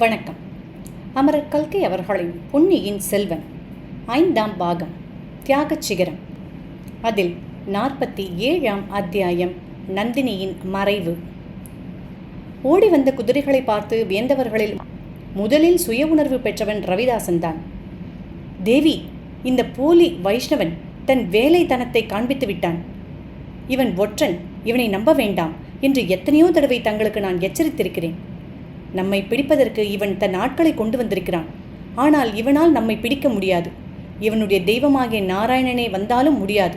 வணக்கம். அமரர் கல்கை அவர்களின் பொன்னியின் செல்வன் ஐந்தாம் பாகம் தியாகச் சிகரம். அதில் நாற்பத்தி ஏழாம் அத்தியாயம் நந்தினியின் மறைவு. ஓடி வந்த குதிரைகளை பார்த்து வியந்தவர்களில் முதலில் சுய உணர்வு பெற்றவன் ரவிதாசன் தான். தேவி இந்த போலி வைஷ்ணவன் தன் வேலைத்தனத்தை காண்பித்து விட்டான். இவன் ஒற்றன் இவனை நம்ப வேண்டாம் என்று எத்தனையோ தடவை தங்களுக்கு நான் எச்சரித்திருக்கிறேன். நம்மை பிடிப்பதற்கு இவன் தன் ஆட்களை கொண்டு வந்திருக்கிறான். ஆனால் இவனால் நம்மை பிடிக்க முடியாது. இவனுடைய தெய்வமாகிய நாராயணனே வந்தாலும் முடியாது.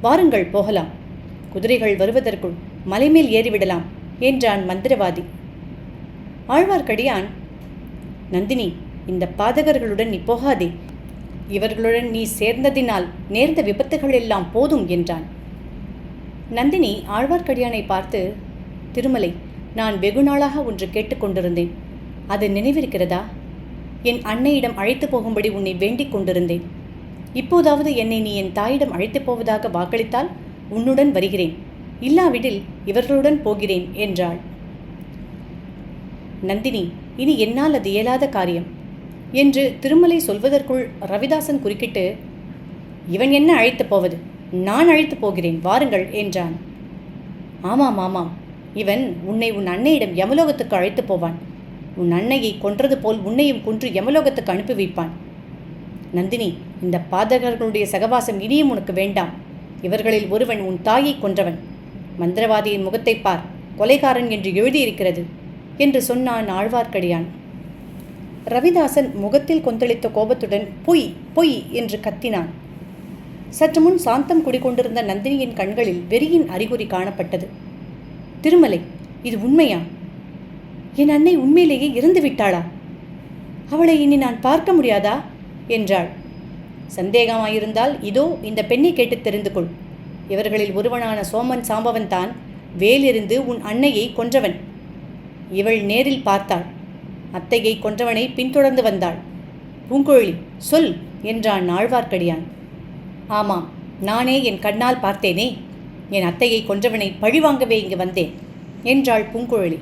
வாருங்கள் போகலாம். குதிரைகள் வருவதற்குள் மலைமேல் ஏறிவிடலாம் என்றான் மந்திரவாதி. ஆழ்வார்க்கடியான் நந்தினி இந்த பாதகர்களுடன் நீ போகாதே. இவர்களுடன் நீ சேர்ந்ததினால் நேர்ந்த விபத்துகள் எல்லாம் போதும் என்றான். நந்தினி ஆழ்வார்க்கடியானை பார்த்து திருமலை நான் வெகுநாளாக ஒன்று கேட்டுக்கொண்டிருந்தேன் அது நினைவிருக்கிறதா? என் அன்னையிடம் அழைத்து போகும்படி உன்னை வேண்டிக் கொண்டிருந்தேன். இப்போதாவது என்னை நீ என் தாயிடம் அழைத்துப் போவதாக வாக்களித்தால் உன்னுடன் வருகிறேன். இல்லாவிடில் இவர்களுடன் போகிறேன் என்றாள். நந்தினி இனி என்னால் அது இயலாத காரியம். என்று திருமலை சொல்வதற்குள் ரவிதாசன் குறுக்கிட்டு இவன் என்ன அழைத்துப் போவது? நான் அழைத்துப் போகிறேன் வாருங்கள் என்றான். ஆமாம் ஆமாம் இவன் உன்னை உன் அன்னையிடம் யமலோகத்துக்கு அழைத்துப் போவான். உன் அன்னையை கொன்றது போல் உன்னையும் கொன்று யமலோகத்துக்கு அனுப்பி வைப்பான். நந்தினி இந்த பாதகர்களுடைய சகவாசம் இனியும் உனக்கு வேண்டாம். இவர்களில் ஒருவன் உன் தாயை கொன்றவன். மந்திரவாதியின் முகத்தை பார் கொலைகாரன் என்று எழுதியிருக்கிறது என்று சொன்னான் ஆழ்வார்க்கடியான். ரவிதாசன் முகத்தில் கொந்தளித்த கோபத்துடன் பொய் பொய் என்று கத்தினான். சற்று முன் சாந்தம் குடிகொண்டிருந்த நந்தினியின் கண்களில் வெறியின் அறிகுறி காணப்பட்டது. திருமலை இது உண்மையா? என் அன்னை உண்மையிலேயே இறந்து விட்டாளா? அவளை இனி நான் பார்க்க முடியாதா? என்றாள். சந்தேகமாயிருந்தால் இதோ இந்த பெண்ணை கேட்டு தெரிந்து கொள். இவர்களில் ஒருவனான சோமன் சாம்பவன் தான் வேலிருந்து உன் அன்னையை கொன்றவன். இவள் நேரில் பார்த்தாள். அத்தையை கொன்றவனை பின்தொடர்ந்து வந்தாள். பூங்குழலி சொல் என்றான் ஆழ்வார்க்கடியான். ஆமாம் நானே என் கண்ணால் பார்த்தேனே. என் அத்தையை கொன்றவனை பழிவாங்கவே இங்கு வந்தேன் என்றாள் பூங்குழலி.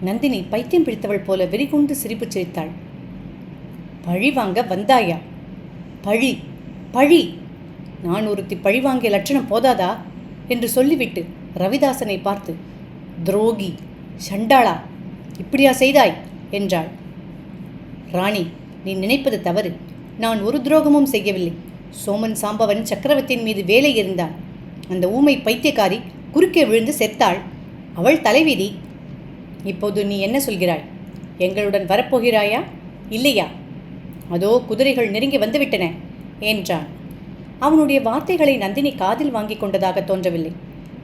நந்தினி பைத்தியம் பிடித்தவள் போல வெறிகுண்டு சிரிப்பு சிரித்தாள். பழிவாங்க வந்தாயா? பழி பழி! நான் ஒருத்தி பழிவாங்கிய லட்சணம் போதாதா? என்று சொல்லிவிட்டு ரவிதாசனை பார்த்து துரோகி சண்டாளா இப்படியா செய்தாய்? என்றாள். ராணி நீ நினைப்பது தவறு. நான் ஒரு துரோகமும் செய்யவில்லை. சோமன் சாம்பவன் சக்கரவர்த்தியின் மீது வேலை இருந்தான். அந்த ஊமை பைத்தியக்காரி குறுக்கே விழுந்து செத்தாள். அவள் தலைவிதி இப்போது நீ என்ன சொல்கிறாய்? எங்களுடன் வரப்போகிறாயா? இல்லையா? அதோ குதிரைகள் நெருங்கி வந்துவிட்டன என்றான். அவனுடைய வார்த்தைகளை நந்தினி காதில் வாங்கி கொண்டதாக தோன்றவில்லை.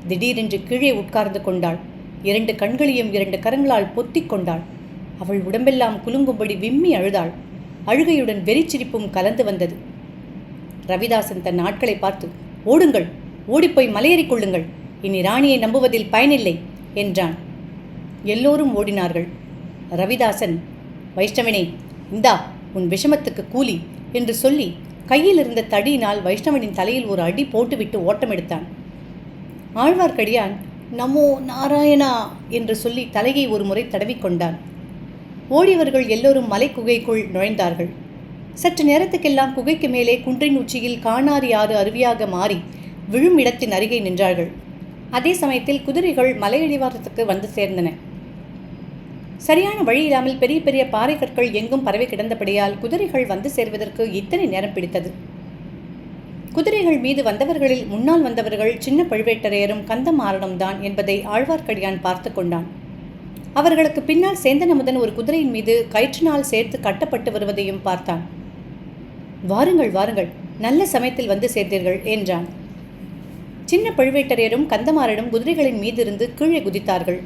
திடீரென்று கீழே உட்கார்ந்து கொண்டாள். இரண்டு கண்களையும் இரண்டு கரங்களால் பொத்திக் கொண்டாள். அவள் உடம்பெல்லாம் குலுங்கும்படி விம்மி அழுதாள். அழுகையுடன் வெறிச்சிரிப்பும் கலந்து வந்தது. ரவிதாசன் தன் ஆட்களை பார்த்து ஓடுங்கள்! ஓடிப்போய் மலையேறிக் கொள்ளுங்கள். இனி ராணியை நம்புவதில் பயனில்லை என்றான். எல்லோரும் ஓடினார்கள். ரவிதாசன் வைஷ்ணவனே இந்தா உன் விஷமத்துக்கு கூலி என்று சொல்லி கையில் இருந்த தடியினால் வைஷ்ணவனின் தலையில் ஒரு அடி போட்டுவிட்டு ஓட்டம் எடுத்தான். ஆழ்வார்க்கடியான் நமோ நாராயணா என்று சொல்லி தலையை ஒரு முறை தடவிக்கொண்டான் ஓடியவர்கள் எல்லோரும் மலை குகைக்குள் நுழைந்தார்கள். சற்று நேரத்துக்கெல்லாம் குகைக்கு மேலே குன்றின் உச்சியில் காணாறு ஆறு அருவியாக மாறி விழும் இடத்தின் அருகே நின்றார்கள். அதே சமயத்தில் குதிரைகள் மலையடிவாரத்துக்கு வந்து சேர்ந்தன. சரியான வழி இல்லாமல் பெரிய பெரிய பாறை கற்கள் எங்கும் பரவி கிடந்தபடியால் குதிரைகள் வந்து சேர்வதற்கு இத்தனை நேரம் பிடித்தது. குதிரைகள் மீது வந்தவர்களில் முன்னால் வந்தவர்கள் சின்ன பழுவேட்டரையரும் கந்தமாறனும் தான் என்பதை ஆழ்வார்க்கடியான் பார்த்து கொண்டான். அவர்களுக்கு பின்னால் சேந்தனமுதன் ஒரு குதிரையின் மீது கயிற்றினால் சேர்த்து கட்டப்பட்டு வருவதையும் பார்த்தான். வாருங்கள் வாருங்கள் நல்ல சமயத்தில் வந்து சேர்ந்தீர்கள் என்றான். சின்ன பழுவேட்டரையரும் கந்தமாறனும் குதிரைகளின் மீதிருந்து கீழே குதித்தார்கள்.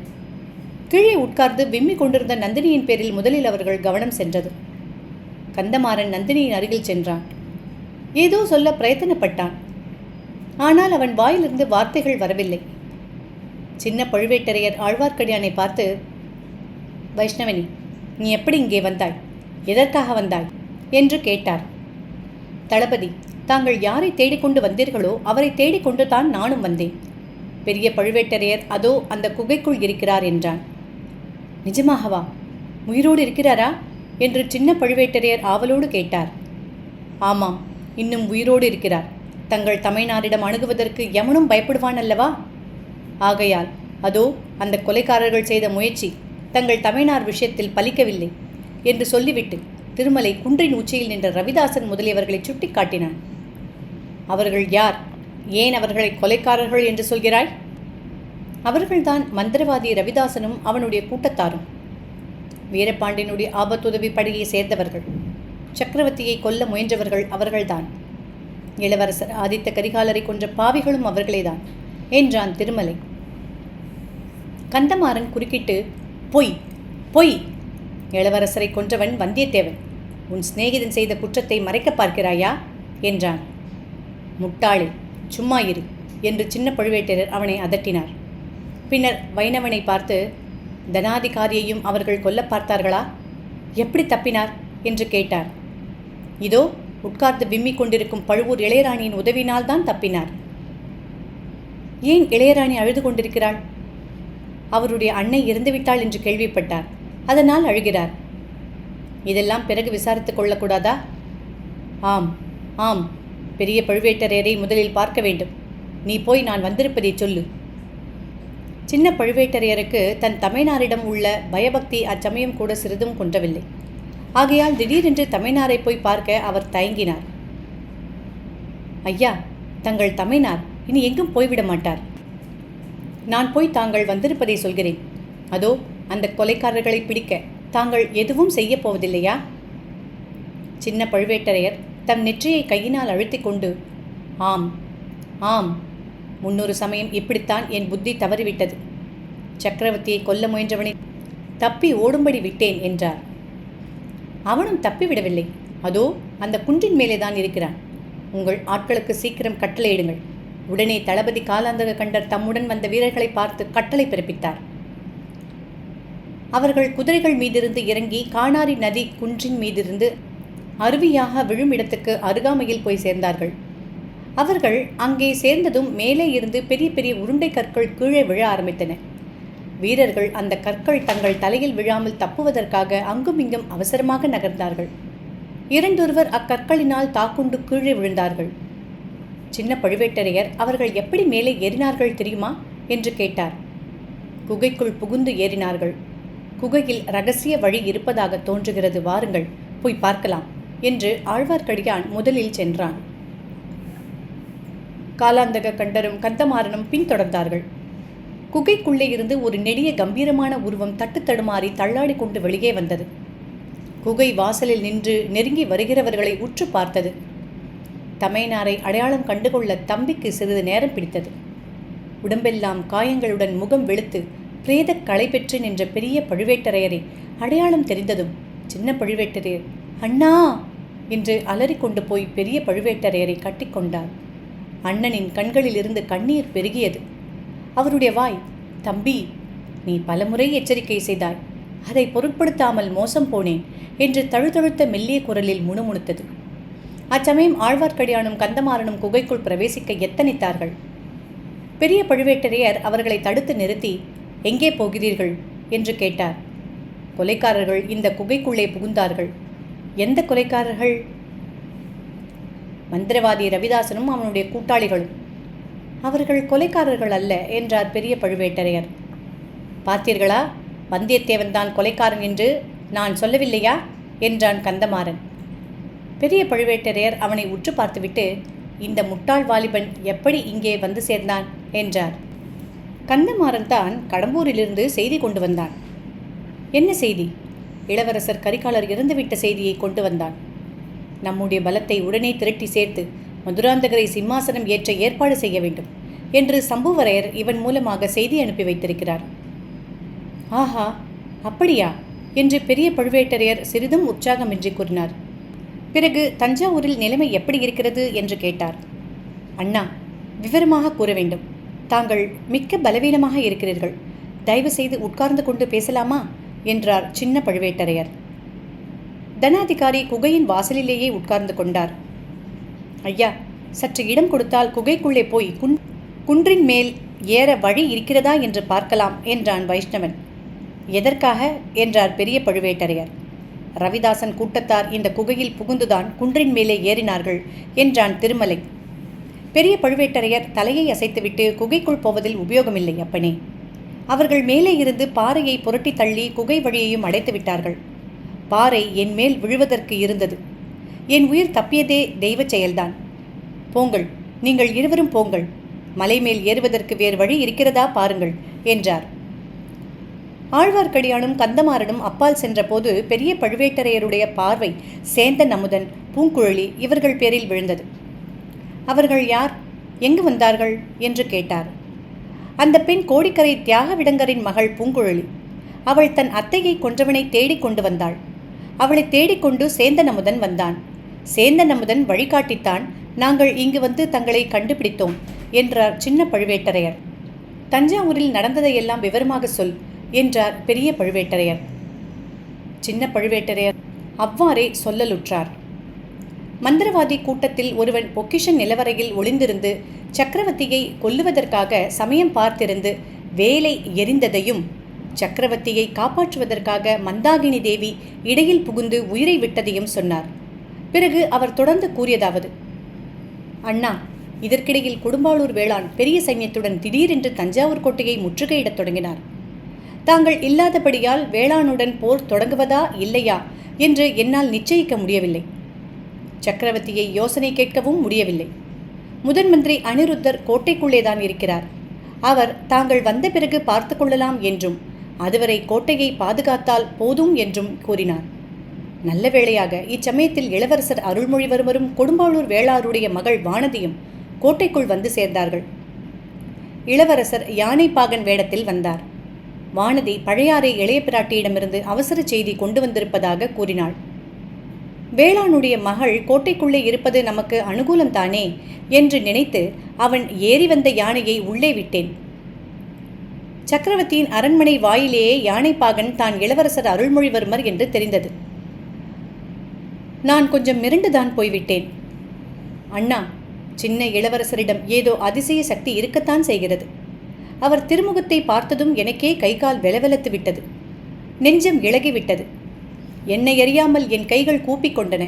கீழே உட்கார்ந்து விம்மி கொண்டிருந்த நந்தினியின் பேரில் முதலில் அவர்கள் கவனம் சென்றது. கந்தமாறன் நந்தினியின் அருகில் சென்றான். ஏதோ சொல்ல பிரயத்தனப்பட்டான். ஆனால் அவன் வாயிலிருந்து வார்த்தைகள் வரவில்லை. சின்ன பழுவேட்டரையர் ஆழ்வார்க்கடியானை பார்த்து வைஷ்ணவனி நீ எப்படி இங்கே வந்தாய்? எதற்காக வந்தாய்? என்று கேட்டார். தளபதி தாங்கள் யாரை தேடிக்கொண்டு வந்தீர்களோ அவரை தேடிக்கொண்டு தான் நானும் வந்தேன். பெரிய பழுவேட்டரையர் அதோ அந்த குகைக்குள் இருக்கிறார் என்றான். நிஜமாகவா? உயிரோடு இருக்கிறாரா? என்று சின்ன பழுவேட்டரையர் ஆவலோடு கேட்டார். ஆமாம் இன்னும் உயிரோடு இருக்கிறார். தங்கள் தமையனாரிடம் அணுகுவதற்கு எவனும் பயப்படுவான் அல்லவா? ஆகையால் அதோ அந்த கொலைக்காரர்கள் செய்த முயற்சி தங்கள் தமையனார் விஷயத்தில் பலிக்கவில்லை என்று சொல்லிவிட்டு திருமலை குன்றின் உச்சியில் நின்ற ரவிதாசன் முதலியவர்களை சுட்டி காட்டினான் அவர்கள் யார்? ஏன் அவர்களை கொலைக்காரர்கள் என்று சொல்கிறாய்? அவர்கள்தான் மந்திரவாதி ரவிதாசனும் அவனுடைய கூட்டத்தாரும். வீரபாண்டியனுடைய ஆபத்துதவி படையை சேர்ந்தவர்கள். சக்கரவர்த்தியை கொல்ல முயன்றவர்கள் அவர்கள்தான். இளவரசர் ஆதித்த கரிகாலரை கொன்ற பாவிகளும் அவர்களேதான் என்றான் திருமலை. கந்தமாறன் குறுக்கிட்டு பொய் பொய்! இளவரசரை கொன்றவன் வந்தியத்தேவன். உன் சிநேகிதன் செய்த குற்றத்தை மறைக்க பார்க்கிறாயா? என்றான். முட்டாளி சும்மா இரு என்று சின்ன பழுவேட்டரர் அவனை அதட்டினார். பின்னர் வைணவனை பார்த்து தனாதிகாரியையும் அவர்கள் கொல்ல பார்த்தார்களா? எப்படி தப்பினார்? என்று கேட்டார். இதோ உட்கார்ந்து விம்மிக் கொண்டிருக்கும் பழுவூர் இளையராணியின் உதவினால் தான் தப்பினார். ஏன் இளையராணி அழுது கொண்டிருக்கிறாள்? அவருடைய அன்னை இறந்துவிட்டாள் என்று கேள்விப்பட்டார். அதனால் அழுகிறார். இதெல்லாம் பிறகு விசாரித்துக் கொள்ளக்கூடாதா? ஆம் ஆம் பெரிய பழுவேட்டரையரை முதலில் பார்க்க வேண்டும். நீ போய் நான் வந்திருப்பதை சொல்லு. சின்ன பழுவேட்டரையருக்கு தன் தமையனாரிடம் உள்ள பயபக்தி அச்சமயம் கூட சிறிதும் கொன்றவில்லை. ஆகையால் திடீரென்று தமையனாரை போய் பார்க்க அவர் தயங்கினார். ஐயா தங்கள் தமையனார் இனி எங்கும் போய்விட மாட்டார். நான் போய் தாங்கள் வந்திருப்பதை சொல்கிறேன். அதோ அந்த கொலைக்காரர்களை பிடிக்க தாங்கள் எதுவும் செய்யப் போவதில்லையா? சின்ன பழுவேட்டரையர் தம் நெற்றியை கையினால் அழுத்திக் கொண்டு ஆம் ஆம் முன்னொரு சமயம் இப்படித்தான் என் புத்தி தவறிவிட்டது. சக்கரவர்த்தியை கொல்ல முயன்றவனை தப்பி ஓடும்படி விட்டேன் என்றார். அவனும் தப்பிவிடவில்லை. அதோ அந்த குன்றின் மேலே தான் இருக்கிறான். உங்கள் ஆட்களுக்கு சீக்கிரம் கட்டளையிடுங்கள் உடனே தளபதி காலாந்தக கண்டர் தம்முடன் வந்த வீரர்களை பார்த்து கட்டளை பிறப்பித்தார். அவர்கள் குதிரைகள் மீதிருந்து இறங்கி காணாரி நதி குன்றின் மீதிருந்து அருவியாக விழும் இடத்துக்கு அருகாமையில் போய் சேர்ந்தார்கள். அவர்கள் அங்கே சேர்ந்ததும் மேலே இருந்து பெரிய பெரிய உருண்டை கற்கள் கீழே விழ ஆரம்பித்தன. வீரர்கள் அந்த கற்கள் தங்கள் தலையில் விழாமல் தப்புவதற்காக அங்கும் இங்கும் அவசரமாக நகர்ந்தார்கள். இரண்டொருவர் அக்கற்களினால் தாக்குண்டு கீழே விழுந்தார்கள். சின்ன பழுவேட்டரையர் அவர்கள் எப்படி மேலே ஏறினார்கள் தெரியுமா? என்று கேட்டார். குகைக்குள் புகுந்து ஏறினார்கள். குகையில் ரகசிய வழி இருப்பதாக தோன்றுகிறது. வாருங்கள் போய் பார்க்கலாம். என்று ஆழ்வார்க்கடியான் முதலில் சென்றான். காலாந்தக கண்டரும் கந்தமாறனும் பின்தொடர்ந்தார்கள். குகைக்குள்ளே இருந்து ஒரு நெடிய கம்பீரமான உருவம் தட்டு தடுமாறி தள்ளாடி கொண்டு வெளியே வந்தது. குகை வாசலில் நின்று நெருங்கி வருகிறவர்களை உற்று பார்த்தது. தமையனாரை அடையாளம் கண்டுகொள்ள தம்பிக்கு சிறிது நேரம் பிடித்தது. உடம்பெல்லாம் காயங்களுடன் முகம் வெளுத்து பிரேத களை பெற்று நின்ற பெரிய பழுவேட்டரையரை அடையாளம் தெரிந்ததும் சின்ன பழுவேட்டரையர் அண்ணா! என்று அலறிக்கொண்டு போய் பெரிய பழுவேட்டரையரை கட்டிக்கொண்டார் அண்ணனின் கண்களிலிருந்து கண்ணீர் பெருகியது. அவருடைய வாய் தம்பி நீ பலமுறை எச்சரிக்கை செய்தாய். அதை பொருட்படுத்தாமல் மோசம் போனேன் என்று தழுதழுத்த மெல்லிய குரலில் முணுமுணுத்தது. அச்சமயம் ஆழ்வார்க்கடியானும் கந்தமாறனும் குகைக்குள் பிரவேசிக்க எத்தனித்தார்கள்? பெரிய பழுவேட்டரையர் அவர்களை தடுத்து நிறுத்தி எங்கே போகிறீர்கள்? என்று கேட்டார். கொலைக்காரர்கள் இந்த குகைக்குள்ளே புகுந்தார்கள். எந்த கொலைக்காரர்கள்? மந்திரவாதி ரவிதாசனும் அவனுடைய கூட்டாளிகளும். அவர்கள் கொலைக்காரர்கள் அல்ல என்றார் பெரிய பழுவேட்டரையர். பார்த்தீர்களா? வந்தியத்தேவன் தான் கொலைக்காரன் என்று நான் சொல்லவில்லையா? என்றான் கந்தமாறன். பெரிய பழுவேட்டரையர் அவனை உற்று பார்த்துவிட்டு இந்த முட்டாள் வாலிபன் எப்படி இங்கே வந்து சேர்ந்தான்? என்றார். கந்தமாறன் தான் கடம்பூரிலிருந்து செய்தி கொண்டு வந்தான். என்ன செய்தி? இளவரசர் கரிகாலர் இறந்துவிட்ட செய்தியை கொண்டு வந்தான். நம்முடைய பலத்தை உடனே திரட்டி சேர்த்து மதுராந்தகரை சிம்மாசனம் ஏற்ற ஏற்பாடு செய்ய வேண்டும் என்று சம்புவரையர் இவன் மூலமாக செய்தி அனுப்பி வைத்திருக்கிறார். ஆஹா அப்படியா? என்று பெரிய பழுவேட்டரையர் சிறிதும் உற்சாகமின்றி கூறினார். பிறகு தஞ்சாவூரில் நிலைமை எப்படி இருக்கிறது என்று கேட்டார். அண்ணா விவரமாக கூற வேண்டும். தாங்கள் மிக்க பலவீனமாக இருக்கிறீர்கள். தயவு செய்து உட்கார்ந்து கொண்டு பேசலாமா? என்றார் சின்ன பழுவேட்டரையர். தனாதிகாரி குகையின் வாசலிலேயே உட்கார்ந்து கொண்டார். ஐயா சற்று இடம் கொடுத்தால் குகைக்குள்ளே போய் குன் குன்றின் மேல் ஏற வழி இருக்கிறதா என்று பார்க்கலாம் என்றான் வைஷ்ணவன். எதற்காக? என்றார் பெரிய பழுவேட்டரையர். ரவிதாசன் கூட்டத்தார் இந்த குகையில் புகுந்துதான் குன்றின் மேலே ஏறினார்கள் என்றான் திருமலை. பெரிய பழுவேட்டரையர் தலையை அசைத்துவிட்டு குகைக்குள் போவதில் உபயோகமில்லை அப்பனே. அவர்கள் மேலே இருந்து பாறையை புரட்டி தள்ளி குகை வழியையும் அடைத்து விட்டார்கள். பாறை என் மேல் விழுவதற்கு இருந்தது. என் உயிர் தப்பியதே தெய்வச் செயல்தான். போங்கள் நீங்கள் இருவரும் போங்கள். மலை மேல் ஏறுவதற்கு வேறு வழி இருக்கிறதா பாருங்கள் என்றார். ஆழ்வார்க்கடியானும் கந்தமாறனும் அப்பால் சென்றபோது பெரிய பழுவேட்டரையருடைய பார்வை சேந்தன் அமுதன் பூங்குழலி இவர்கள் பேரில் விழுந்தது. அவர்கள் யார்? எங்கு வந்தார்கள்? என்று கேட்டார். அந்த பெண் கோடிக்கரை தியாக விடங்கரின் மகள் பூங்குழலி. அவள் தன் அத்தையை கொன்றவனை தேடிக் கொண்டு வந்தாள். அவளை தேடிக்கொண்டு சேந்தன் அமுதன் வந்தான். சேந்தன் அமுதன் வழிகாட்டித்தான் நாங்கள் இங்கு வந்து தங்களை கண்டுபிடித்தோம் என்றார் சின்ன பழுவேட்டரையர். தஞ்சாவூரில் நடந்ததையெல்லாம் விவரமாக சொல் என்றார் பெரிய பழுவேட்டரையர். சின்ன பழுவேட்டரையர் அவ்வாறே சொல்லலுற்றார். மந்திரவாதி கூட்டத்தில் ஒருவன் பொக்கிஷன் நிலவரையில் ஒளிந்திருந்து சக்கரவர்த்தியை கொல்லுவதற்காக சமயம் பார்த்திருந்து வேலை எரிந்ததையும் சக்கரவர்த்தியை காப்பாற்றுவதற்காக மந்தாகினி தேவி இடையில் புகுந்து உயிரை விட்டதையும் சொன்னார். பிறகு அவர் தொடர்ந்து கூறியதாவது அண்ணா இதற்கிடையில் கொடும்பாளூர் வேளாண் பெரிய சைன்யத்துடன் திடீரென்று தஞ்சாவூர் கோட்டையை முற்றுகையிடத் தொடங்கினார். தாங்கள் இல்லாதபடியால் வேளாணுடன் போர் தொடங்குவதா இல்லையா என்று என்னால் நிச்சயிக்க முடியவில்லை. சக்கரவர்த்தியை யோசனை கேட்கவும் முடியவில்லை. முதன் மந்திரி அனிருத்தர் கோட்டைக்குள்ளேதான் இருக்கிறார். அவர் தாங்கள் வந்த பிறகு பார்த்து கொள்ளலாம் என்றும் அதுவரை கோட்டையை பாதுகாத்தால் போதும் என்றும் கூறினார். நல்ல வேளையாக இச்சமயத்தில் இளவரசர் அருள்மொழிவர்மரும் கொடும்பாளூர் வேளாருடைய மகள் வானதியும் கோட்டைக்குள் வந்து சேர்ந்தார்கள். இளவரசர் யானைப்பாகன் வேடத்தில் வந்தார். வானதி பழையாறை இளைய பிராட்டியிடமிருந்து அவசர செய்தி கொண்டு வந்திருப்பதாக கூறினாள். வேளாணுடைய மகள் கோட்டைக்குள்ளே இருப்பது நமக்கு அனுகூலம்தானே? என்று நினைத்து அவன் ஏறி வந்த யானையை உள்ளே விட்டேன். சக்கரவர்த்தியின் அரண்மனை வாயிலேயே யானைப்பாகன் தான் இளவரசர் அருள்மொழிவர்மர் என்று தெரிந்தது. நான் கொஞ்சம் மிரண்டுதான் போய்விட்டேன். அண்ணா சின்ன இளவரசரிடம் ஏதோ அதிசய சக்தி இருக்கத்தான் செய்கிறது. அவர் திருமுகத்தை பார்த்ததும் எனக்கே கை கால் வெலவெலத்து விட்டது. நெஞ்சம் இழகிவிட்டது என்னை அறியாமல் என் கைகள் கூப்பிக் கொண்டன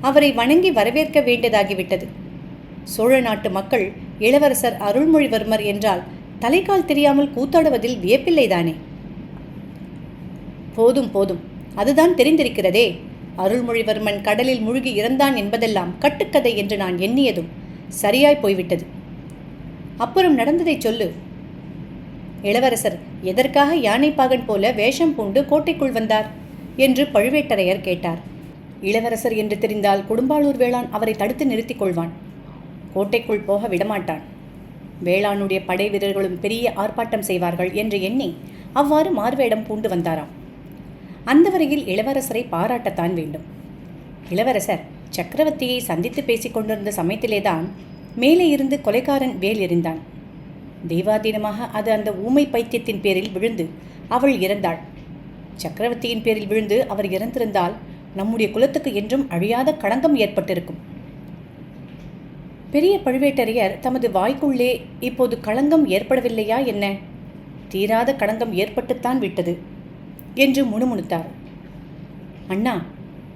அவரை வணங்கி வரவேற்க வேண்டியதாகிவிட்டது. சோழ நாட்டு மக்கள் இளவரசர் அருள்மொழிவர்மர் என்றால் தலைக்கால் தெரியாமல் கூத்தாடுவதில் வியப்பில்லைதானே போதும் போதும். அதுதான் தெரிந்திருக்கிறதே. அருள்மொழிவர்மன் கடலில் மூழ்கி இறந்தான் என்பதெல்லாம் கட்டுக்கதை என்று நான் எண்ணியதும் சரியாய் போய்விட்டது. அப்புறம் நடந்ததை சொல்லு. இளவரசர் எதற்காக யானைப்பாகன் போல வேஷம் பூண்டு கோட்டைக்குள் வந்தார்? என்று பழுவேட்டரையர் கேட்டார். இளவரசர் என்று தெரிந்தால் கொடும்பாளூர் வேளான் அவரை தடுத்து நிறுத்திக் கொள்வான். கோட்டைக்குள் போக விடமாட்டான். வேளானுடைய படை வீரர்களும் பெரிய ஆர்ப்பாட்டம் செய்வார்கள் என்று எண்ணி அவ்வாறு மார்வேடம் பூண்டு வந்தாராம். அந்த வரையில் இளவரசரை பாராட்டத்தான் வேண்டும். இளவரசர் சக்கரவர்த்தியை சந்தித்து பேசிக் கொண்டிருந்த சமயத்திலேதான் மேலே இருந்து கொலைக்காரன் வேல் எறிந்தான் தெய்வாதீனமாக அது அந்த ஊமை பைத்தியத்தின் பேரில் விழுந்து அவள் இறந்தாள். சக்கரவர்த்தியின் பேரில் விழுந்து அவர் இறந்திருந்தால் நம்முடைய குலத்துக்கு என்றும் அழியாத களங்கம் ஏற்பட்டிருக்கும். பெரிய பழுவேட்டரையர் தமது வாய்க்குள்ளே இப்போது களங்கம் ஏற்படவில்லையா என்ன? தீராத களங்கம் ஏற்பட்டுத்தான் விட்டது என்று முணுமுணுத்தார். அண்ணா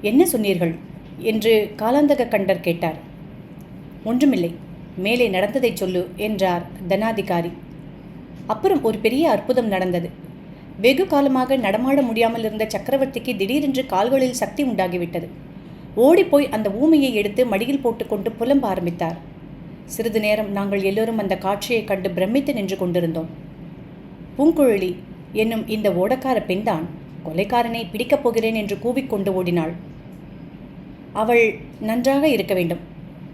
என்ன சொன்னீர்கள்? என்று காலாந்தக கண்டர் கேட்டார். ஒன்றுமில்லை மேலே நடந்ததைச் சொல்லு என்றார் தனாதிகாரி. அப்புறம் ஒரு பெரிய அற்புதம் நடந்தது. வெகு காலமாக நடமாட முடியாமல் இருந்த சக்கரவர்த்திக்கு திடீரென்று கால்களில் சக்தி உண்டாகிவிட்டது. ஓடிப்போய் அந்த ஊமையை எடுத்து மடியில் போட்டுக்கொண்டு புலம்ப ஆரம்பித்தார். சிறிது நேரம் நாங்கள் எல்லோரும் அந்த காட்சியைக் கண்டு பிரமித்து நின்று கொண்டிருந்தோம். பூங்குழலி என்னும் இந்த ஓடக்கார பெண்தான் கொலைக்காரனை பிடிக்கப் போகிறேன் என்று கூவிக்கொண்டு ஓடினாள். அவள் நன்றாக இருக்க வேண்டும்.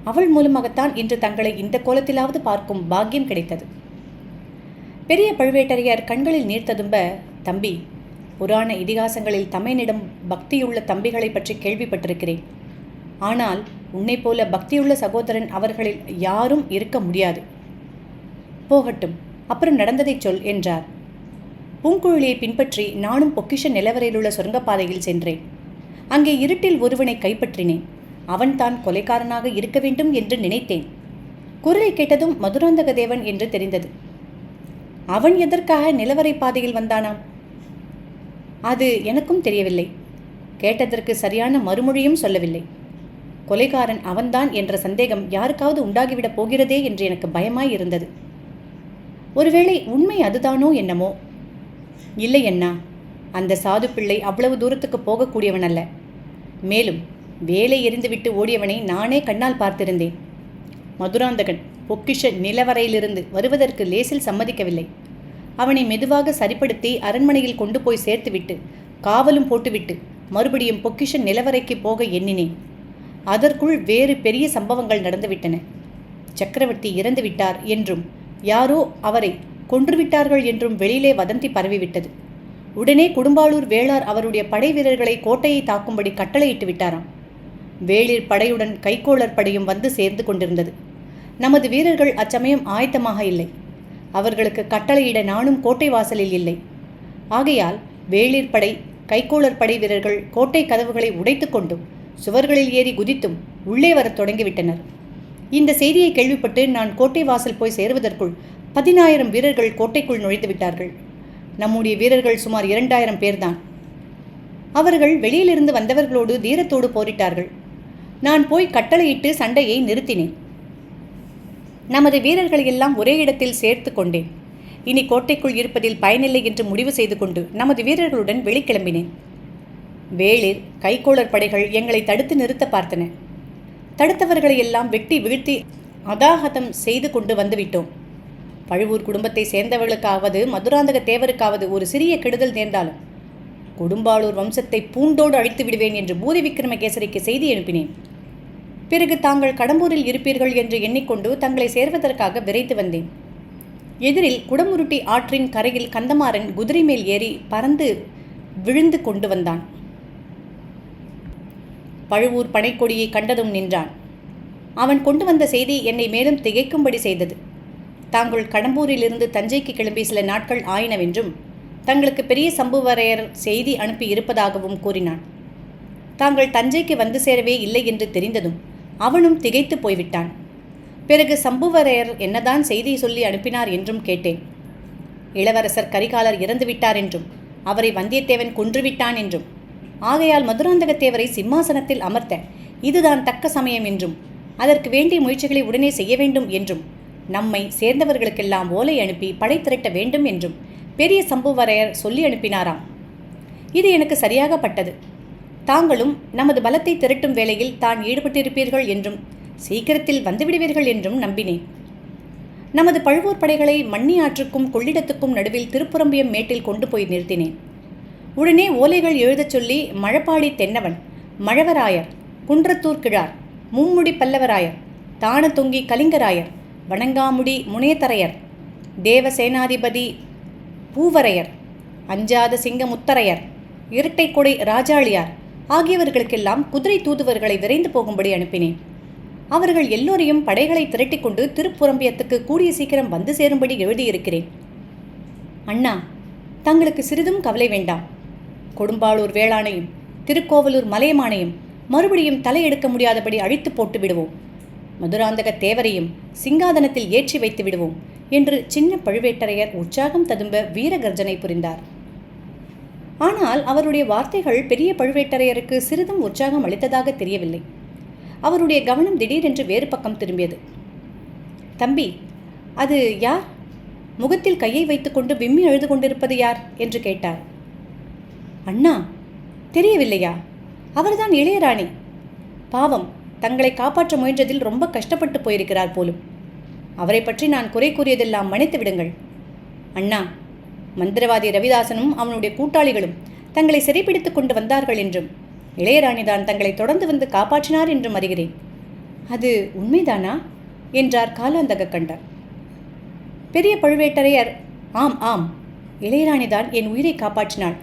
அவள் மூலமாகத்தான் இன்று தங்களை இந்த கோலத்திலாவது பார்க்கும் பாக்கியம் கிடைத்தது. பெரிய பழுவேட்டரையர் கண்களில் நீர் ததும்ப தம்பி புராண இதிகாசங்களில் தமையனிடம் பக்தியுள்ள தம்பிகளை பற்றி கேள்விப்பட்டிருக்கிறேன். ஆனால் உன்னைப் போல பக்தியுள்ள சகோதரன் அவர்களில் யாரும் இருக்க முடியாது. போகட்டும் அப்புறம் நடந்ததைச் சொல் என்றார். பூங்குழலியை பின்பற்றி நானும் பொக்கிஷ நிலவரையிலுள்ள சுரங்கப்பாதையில் சென்றேன். அங்கே இருட்டில் ஒருவனை கைப்பற்றினேன். அவன்தான் கொலைக்காரனாக இருக்க வேண்டும் என்று நினைத்தேன். குரலை கேட்டதும் மதுராந்தக தேவன் என்று தெரிந்தது. அவன் எதற்காக நிலவரை பாதையில் வந்தானாம்? அது எனக்கும் தெரியவில்லை. கேட்டதற்கு சரியான மறுமொழியும் சொல்லவில்லை. கொலைகாரன் அவன்தான் என்ற சந்தேகம் யாருக்காவது உண்டாகிவிடப் போகிறதே என்று எனக்கு பயமாய் இருந்தது. ஒருவேளை உண்மை அதுதானோ என்னமோ? இல்லை அண்ணா அந்த சாது பிள்ளை அவ்வளவு தூரத்துக்கு போகக்கூடியவன் அல்ல. மேலும் வேலை எரிந்துவிட்டு ஓடியவனை நானே கண்ணால் பார்த்திருந்தேன். மதுராந்தகன் பொக்கிஷ நிலவரையிலிருந்து வருவதற்கு லேசில் சம்மதிக்கவில்லை. அவனை மெதுவாக சரிப்படுத்தி அரண்மனையில் கொண்டு போய் சேர்த்துவிட்டு காவலும் போட்டுவிட்டு மறுபடியும் பொக்கிஷ நிலவரைக்கு போக எண்ணினேன். அதற்குள் வேறு பெரிய சம்பவங்கள் நடந்துவிட்டன. சக்கரவர்த்தி இறந்து விட்டார் என்றும் யாரோ அவரை கொன்றுவிட்டார்கள் என்றும் வெளியிலே வதந்தி பரவிவிட்டது. உடனே குடும்பாளூர் வேளார் அவருடைய படை வீரர்களை கோட்டையை தாக்கும்படி கட்டளையிட்டு விட்டாராம். வேளிர் படையுடன் கைக்கோளர் படையும் வந்து சேர்ந்து கொண்டிருந்தது. நமது வீரர்கள் அச்சமயம் ஆயத்தமாக இல்லை. அவர்களுக்கு கட்டளையிட நானும் கோட்டை வாசலில் இல்லை. ஆகையால் வேளிர் படை கைக்கோளர் படை வீரர்கள் கோட்டை கதவுகளை உடைத்துக்கொண்டும் சுவர்களில் ஏறி குதித்தும் உள்ளே வரத் தொடங்கிவிட்டனர். இந்த செய்தியை கேள்விப்பட்டு நான் கோட்டை வாசல் போய் சேருவதற்குள் பதினாயிரம் வீரர்கள் கோட்டைக்குள் நுழைந்து விட்டார்கள். நம்முடைய வீரர்கள் சுமார் இரண்டாயிரம் பேர்தான். அவர்கள் வெளியிலிருந்து வந்தவர்களோடு தீரத்தோடு போரிட்டார்கள். நான் போய் கட்டளையிட்டு சண்டையை நிறுத்தினேன். நமது வீரர்களை எல்லாம் ஒரே இடத்தில் சேர்த்து கொண்டேன். இனி கோட்டைக்குள் இருப்பதில் பயனில்லை என்று முடிவு செய்து கொண்டு நமது வீரர்களுடன் வெளிக்கிளம்பினேன். வேளிர் கைக்கோளர் படைகள் எங்களை தடுத்து நிறுத்த பார்த்தன. தடுத்தவர்களை எல்லாம் வெட்டி வீழ்த்தி அதாகதம் செய்து கொண்டு வந்துவிட்டோம் பழுவூர் குடும்பத்தை சேர்ந்தவர்களுக்காவது மதுராந்தக தேவருக்காவது ஒரு சிறிய கெடுதல் நேர்ந்தாலும் கொடும்பாளூர் வம்சத்தை பூண்டோடு அழித்து விடுவேன் என்று பூதி விக்ரமகேசரிக்கு செய்தி அனுப்பினேன். பிறகு தாங்கள் கடம்பூரில் இருப்பீர்கள் என்று எண்ணிக்கொண்டு தங்களை சேர்வதற்காக விரைத்து வந்தேன். எதிரில் குடமுருட்டி ஆற்றின் கரையில் கந்தமாறன் குதிரை மேல் ஏறி பறந்து விழுந்து கொண்டு வந்தான். பழுவூர் பனைக்கொடியை கண்டதும் நின்றான். அவன் கொண்டு வந்த செய்தி என்னை மேலும் திகைக்கும்படி செய்தது. தாங்கள் கடம்பூரிலிருந்து தஞ்சைக்கு கிளம்பி சில நாட்கள் ஆயினவென்றும் தங்களுக்கு பெரிய சம்புவரையர் செய்தி அனுப்பி இருப்பதாகவும் கூறினான். தாங்கள் தஞ்சைக்கு வந்து சேரவே இல்லை என்று தெரிந்ததும் அவனும் திகைத்து போய்விட்டான். பிறகு சம்புவரையர் என்னதான் செய்தி சொல்லி அனுப்பினார் என்றும் கேட்டேன். இளவரசர் கரிகாலர் இறந்துவிட்டார் என்றும் அவரை வந்தியத்தேவன் கொன்றுவிட்டான் என்றும் ஆகையால் மதுராந்தகத்தேவரை சிம்மாசனத்தில் அமர்த்த இதுதான் தக்க சமயம் என்றும் அதற்கு வேண்டிய முயற்சிகளை உடனே செய்ய வேண்டும் என்றும் நம்மை சேர்ந்தவர்களுக்கெல்லாம் ஓலை அனுப்பி படை திரட்ட வேண்டும் என்றும் பெரிய சம்புவரையர் சொல்லி அனுப்பினாராம். இது எனக்கு சரியாக பட்டது தாங்களும் நமது பலத்தை திரட்டும் வேலையில் தான் ஈடுபட்டிருப்பீர்கள் என்றும் சீக்கிரத்தில் வந்துவிடுவீர்கள் என்றும் நம்பினேன். நமது பழுவூர் படைகளை மண்ணி ஆற்றுக்கும் கொள்ளிடத்துக்கும் நடுவில் திருப்புறம்பியம் மேட்டில் கொண்டு போய் நிறுத்தினேன். உடனே ஓலைகள் எழுதச் சொல்லி மழப்பாடி தென்னவன் மழவராயர் குன்றத்தூர் கிழார் மும்முடி பல்லவராயர் தானதொங்கி கலிங்கராயர் வணங்காமுடி முனேதரையர் தேவசேனாதிபதி பூவரையர் அஞ்சாத சிங்கமுத்தரையர் இரட்டைக்கொடை ராஜாளியார் ஆகியவர்களுக்கெல்லாம் குதிரை தூதுவர்களை விரைந்து போகும்படி அனுப்பினேன். அவர்கள் எல்லோரையும் படைகளை திரட்டிக்கொண்டு திருப்புறம்பியத்துக்கு கூடிய சீக்கிரம் வந்து சேரும்படி எழுதியிருக்கிறேன். அண்ணா தங்களுக்கு சிறிதும் கவலை வேண்டாம். கொடும்பாளூர் வேளாணையும் திருக்கோவலூர் மலையமானையும் மறுபடியும் தலையெடுக்க முடியாதபடி அழித்து போட்டு விடுவோம். மதுராந்தக தேவரையும் சிங்காதனத்தில் ஏற்றி வைத்து விடுவோம் என்று சின்ன பழுவேட்டரையர் உற்சாகம் ததும்ப வீரகர்ஜனை புரிந்தார். ஆனால் அவருடைய வார்த்தைகள் பெரிய பழுவேட்டரையருக்கு சிறிதும் உற்சாகம் அளித்ததாக தெரியவில்லை. அவருடைய கவனம் திடீரென்று வேறு பக்கம் திரும்பியது. தம்பி அது யார்? முகத்தில் கையை வைத்துக்கொண்டு விம்மி அழுது கொண்டிருப்பது யார்? என்று கேட்டார். அண்ணா தெரியவில்லையா? அவர்தான் இளையராணி. பாவம் தங்களை காப்பாற்ற முயன்றதில் ரொம்ப கஷ்டப்பட்டு போயிருக்கிறார் போலும். அவரை பற்றி நான் குறை கூறியதெல்லாம் மன்னித்து விடுங்கள் அண்ணா மந்திரவாதி ரவிதாசனும் அவனுடைய கூட்டாளிகளும் தங்களை சிறைப்பிடித்துக் கொண்டு வந்தார்கள் என்றும் இளையராணிதான் தங்களை தொடர்ந்து வந்து காப்பாற்றினார் என்றும் அறிகிறேன். அது உண்மைதானா? என்றார் காலாந்தக கண்டர். பெரிய பழுவேட்டரையர் ஆம் ஆம் இளையராணிதான் என் உயிரை காப்பாற்றினாள்.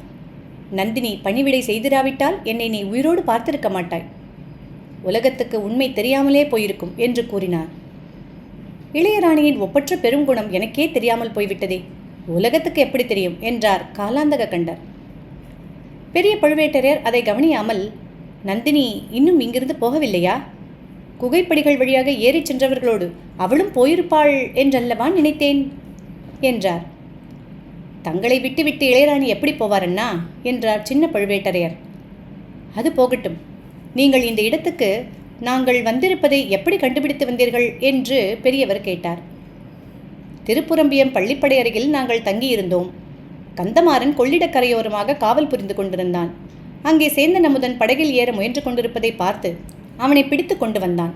நந்தினி பணிவிடை செய்திராவிட்டால் என்னை நீ உயிரோடு பார்த்திருக்க மாட்டாய். உலகத்துக்கு உண்மை தெரியாமலே போயிருக்கும் என்று கூறினார். இளையராணியின் ஒப்பற்ற பெருங்குணம் எனக்கே தெரியாமல் போய்விட்டதே. உலகத்துக்கு எப்படி தெரியும்? என்றார் காலாந்தக கண்டர் பெரிய பழுவேட்டரையர் அதை கவனியாமல் நந்தினி இன்னும் இங்கிருந்து போகவில்லையா? குகைப்படிகள் வழியாக ஏறிச் சென்றவர்களோடு அவளும் போயிருப்பாள் என்றல்லவா நினைத்தேன்? என்றார். தங்களை விட்டுவிட்டு இளையராணி எப்படி போவாரண்ணா? என்றார் சின்ன பழுவேட்டரையர். அது போகட்டும். நீங்கள் இந்த இடத்துக்கு நாங்கள் வந்திருப்பதை எப்படி கண்டுபிடித்து வந்தீர்கள்? என்று பெரியவர் கேட்டார். திருப்புரம்பியம் பள்ளிப்படை அருகில் நாங்கள் தங்கியிருந்தோம். கந்தமாறன் கொள்ளிடக்கரையோரமாக காவல் புரிந்து கொண்டிருந்தான். அங்கே சேந்தன் அமுதன் படகில் ஏற முயன்று கொண்டிருப்பதை பார்த்து அவனை பிடித்து கொண்டு வந்தான்.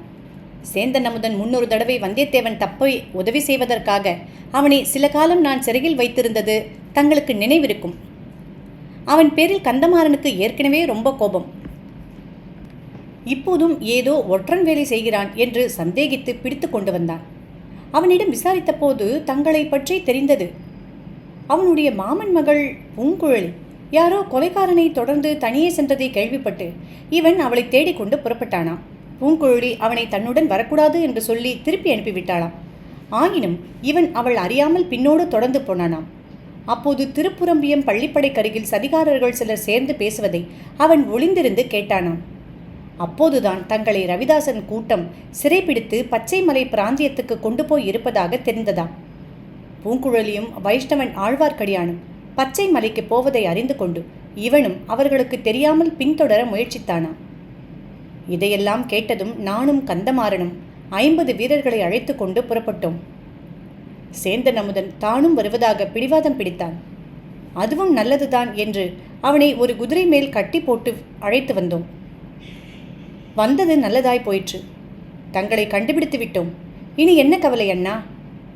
சேந்தன் அமுதன் முன்னொரு தடவை வந்தியத்தேவன் தப்பை உதவி செய்வதற்காக அவனை சில காலம் நான் சிறையில் வைத்திருந்தது தங்களுக்கு நினைவிருக்கும். அவன் பேரில் கந்தமாறனுக்கு ஏற்கனவே ரொம்ப கோபம். இப்போதும் ஏதோ ஒற்றன் வேலை செய்கிறான் என்று சந்தேகித்து பிடித்து கொண்டு வந்தான். அவனிடம் விசாரித்தபோது தங்களை பற்றி தெரிந்தது. அவனுடைய மாமன் மகள் பூங்குழலி. யாரோ கொலைக்காரனை தொடர்ந்து தனியே சென்றதை கேள்விப்பட்டு இவன் அவளை தேடிக்கொண்டு புறப்பட்டானாம். பூங்குழலி அவனை தன்னுடன் வரக்கூடாது என்று சொல்லி திருப்பி அனுப்பிவிட்டாளாம். ஆயினும் இவன் அவள் அறியாமல் பின்னோடு தொடர்ந்து போனானாம். அப்போது திருப்புரம்பியம் பள்ளிப்படைக்கருகில் சதிகாரர்கள் சிலர் சேர்ந்து பேசுவதை அவன் ஒளிந்திருந்து கேட்டானாம். அப்போதுதான் தங்களை ரவிதாசன் கூட்டம் சிறைப்பிடித்து பச்சைமலை பிராந்தியத்துக்கு கொண்டு போய் இருப்பதாக தெரிந்ததாம். பூங்குழலியும் வைஷ்ணவன் ஆழ்வார்க்கடியானும் பச்சை மலைக்கு போவதை அறிந்து கொண்டு இவனும் அவர்களுக்கு தெரியாமல் பின்தொடர முயற்சித்தானாம். இதையெல்லாம் கேட்டதும் நானும் கந்தமாறனும் ஐம்பது வீரர்களை அழைத்து கொண்டு புறப்பட்டோம். சேந்தன் அமுதன் தானும் வருவதாக பிடிவாதம் பிடித்தான். அதுவும் நல்லதுதான் என்று அவனை ஒரு குதிரை மேல் கட்டி போட்டு அழைத்து வந்தோம். வந்தது நல்லதாய் போயிற்று. தங்களை கண்டுபிடித்து விட்டோம். இனி என்ன கவலை அண்ணா?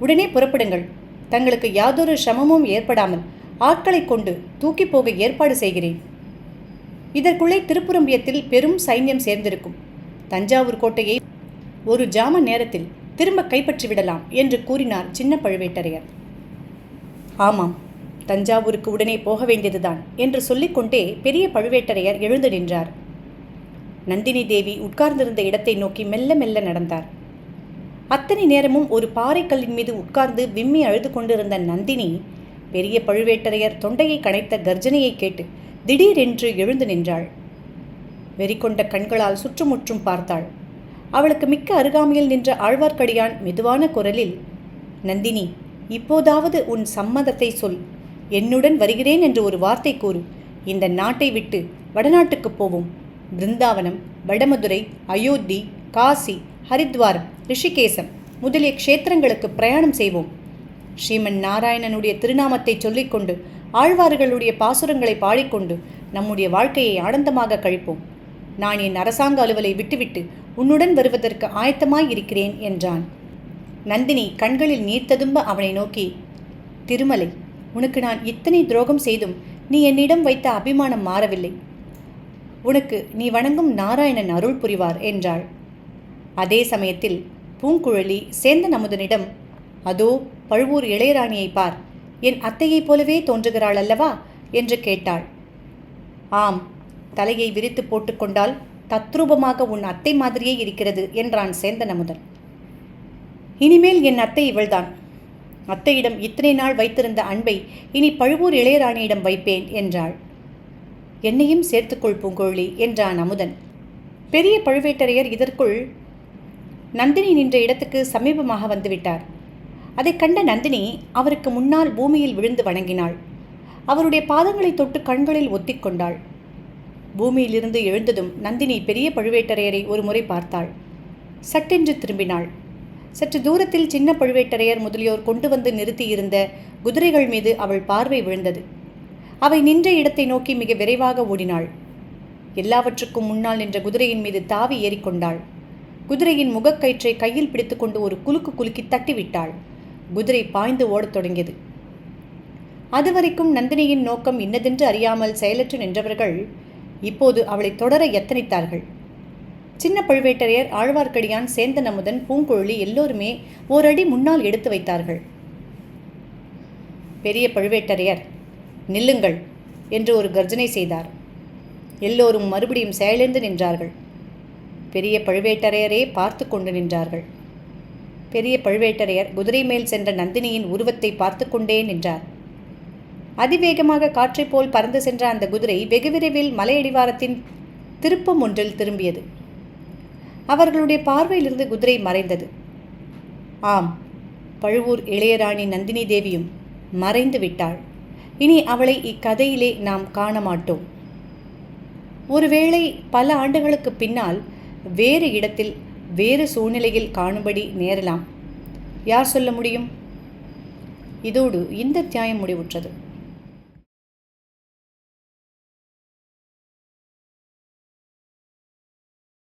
உடனே புறப்படுங்கள். தங்களுக்கு யாதொரு சிரமமும் ஏற்படாமல் ஆட்களை கொண்டு தூக்கி போக ஏற்பாடு செய்கிறேன். இதற்குள்ளே திருப்புரம்பியத்தில் பெரும் சைன்யம் சேர்ந்திருக்கும். தஞ்சாவூர் கோட்டையை ஒரு ஜாம நேரத்தில் திரும்ப கைப்பற்றி விடலாம் என்று கூறினார் சின்ன பழுவேட்டரையர். ஆமாம் தஞ்சாவூருக்கு உடனே போக வேண்டியதுதான் என்று சொல்லிக்கொண்டே பெரிய பழுவேட்டரையர் எழுந்து நின்றார். நந்தினி தேவி உட்கார்ந்திருந்த இடத்தை நோக்கி மெல்ல மெல்ல நடந்தார். அத்தனை நேரமும் ஒரு பாறைக்கல்லின் மீது உட்கார்ந்து விம்மி அழுது கொண்டிருந்த நந்தினி பெரிய பழுவேட்டரையர் தொண்டையை கனைத்த கர்ஜனையை கேட்டு திடீரென்று எழுந்து நின்றாள். வெறிக்கொண்ட கண்களால் சுற்றுமுற்றும் பார்த்தாள். அவளுக்கு மிக்க அருகாமையில் நின்ற ஆழ்வார்க்கடியான் மெதுவான குரலில் நந்தினி இப்போதாவது உன் சம்மதத்தை சொல். என்னுடன் வருகிறேன் என்று ஒரு வார்த்தை கூறு. இந்த நாட்டை விட்டு வடநாட்டுக்கு போவோம். பிருந்தாவனம் வடமதுரை அயோத்தி காசி ஹரித்வாரம் ரிஷிகேசம் முதலிய க்ஷேத்திரங்களுக்கு பிரயாணம் செய்வோம். ஸ்ரீமன் நாராயணனுடைய திருநாமத்தை சொல்லிக்கொண்டு ஆழ்வார்களுடைய பாசுரங்களை பாடிக்கொண்டு நம்முடைய வாழ்க்கையை ஆனந்தமாக கழிப்போம். நான் என் அரசாங்க அலுவலை விட்டுவிட்டு உன்னுடன் வருவதற்கு ஆயத்தமாய் இருக்கிறேன் என்றான். நந்தினி கண்களில் நீர் ததும்ப அவனை நோக்கி திருமலை உனக்கு நான் இத்தனை துரோகம் செய்தும் நீ என்னிடம் வைத்த அபிமானம் மாறவில்லை. உனக்கு நீ வணங்கும் நாராயணன் அருள் புரிவார் என்றாள். அதே சமயத்தில் பூங்குழலி சேந்தன் அமுதனிடம் அதோ பழுவூர் இளையராணியை பார். என் அத்தையைப் போலவே தோன்றுகிறாள் அல்லவா? என்று கேட்டாள். ஆம் தலையை விரித்து போட்டுக்கொண்டால் தத்ரூபமாக உன் அத்தை மாதிரியே இருக்கிறது என்றான் சேந்தன் அமுதன் இனிமேல் என் அத்தை இவள்தான். அத்தையிடம் இத்தனை நாள் வைத்திருந்த அன்பை இனி பழுவூர் இளையராணியிடம் வைப்பேன் என்றாள். என்னையும் சேர்த்துக்கொள் பூங்கோழி என்றான் அமுதன். பெரிய பழுவேட்டரையர் இதற்குள் நந்தினி நின்ற இடத்துக்கு சமீபமாக வந்துவிட்டார். அதைக் கண்ட நந்தினி அவருக்கு முன்னால் பூமியில் விழுந்து வணங்கினாள். அவருடைய பாதங்களை தொட்டு கண்களில் ஒத்திக்கொண்டாள் பூமியிலிருந்து எழுந்ததும் நந்தினி பெரிய பழுவேட்டரையரை ஒரு முறை பார்த்தாள். சட்டென்று திரும்பினாள். சற்று தூரத்தில் சின்ன பழுவேட்டரையர் முதலியோர் கொண்டு வந்து நிறுத்தியிருந்த குதிரைகள் மீது அவள் பார்வை விழுந்தது. அவை நின்ற இடத்தை நோக்கி மிக விரைவாக ஓடினாள். எல்லாவற்றுக்கும் முன்னால் நின்ற குதிரையின் மீது தாவி ஏறிக்கொண்டாள். குதிரையின் முகக்கயிற்றை கையில் பிடித்துக்கொண்டு ஒரு குலுக்கு குலுக்கி தட்டிவிட்டாள். குதிரை பாய்ந்து ஓடத் தொடங்கியது. அதுவரைக்கும் நந்தினியின் நோக்கம் இன்னதென்று அறியாமல் செயலற்று நின்றவர்கள் இப்போது அவளை தொடர எத்தனித்தார்கள்? சின்ன பழுவேட்டரையர் ஆழ்வார்க்கடியான் சேந்தன் அமுதன் பூங்குழலி எல்லோருமே ஓரடி முன்னால் எடுத்து வைத்தார்கள். பெரிய பழுவேட்டரையர் நில்லுங்கள் என்று ஒரு கர்ஜனை செய்தார். எல்லோரும் மறுபடியும் செயலிழந்து நின்றார்கள். பெரிய பழுவேட்டரையரே பார்த்து கொண்டு நின்றார்கள். பெரிய பழுவேட்டரையர் குதிரை மேல் சென்ற நந்தினியின் உருவத்தை பார்த்து கொண்டே நின்றார். அதிவேகமாக காற்றைப் போல் பறந்து சென்ற அந்த குதிரை வெகு விரைவில் மலையடிவாரத்தின் திருப்பம் ஒன்றில் திரும்பியது. அவர்களுடைய பார்வையிலிருந்து குதிரை மறைந்தது. ஆம் பழுவூர் இளையராணி நந்தினி தேவியும் மறைந்து விட்டாள். இனி அவளை இக்கதையிலே நாம் காண மாட்டோம் ஒருவேளை பல ஆண்டுகளுக்கு பின்னால் வேறு இடத்தில் வேறு சூழ்நிலையில் காணும்படி நேரலாம். யார் சொல்ல முடியும்? இதோடு இந்த தியாயம் முடிவுற்றது.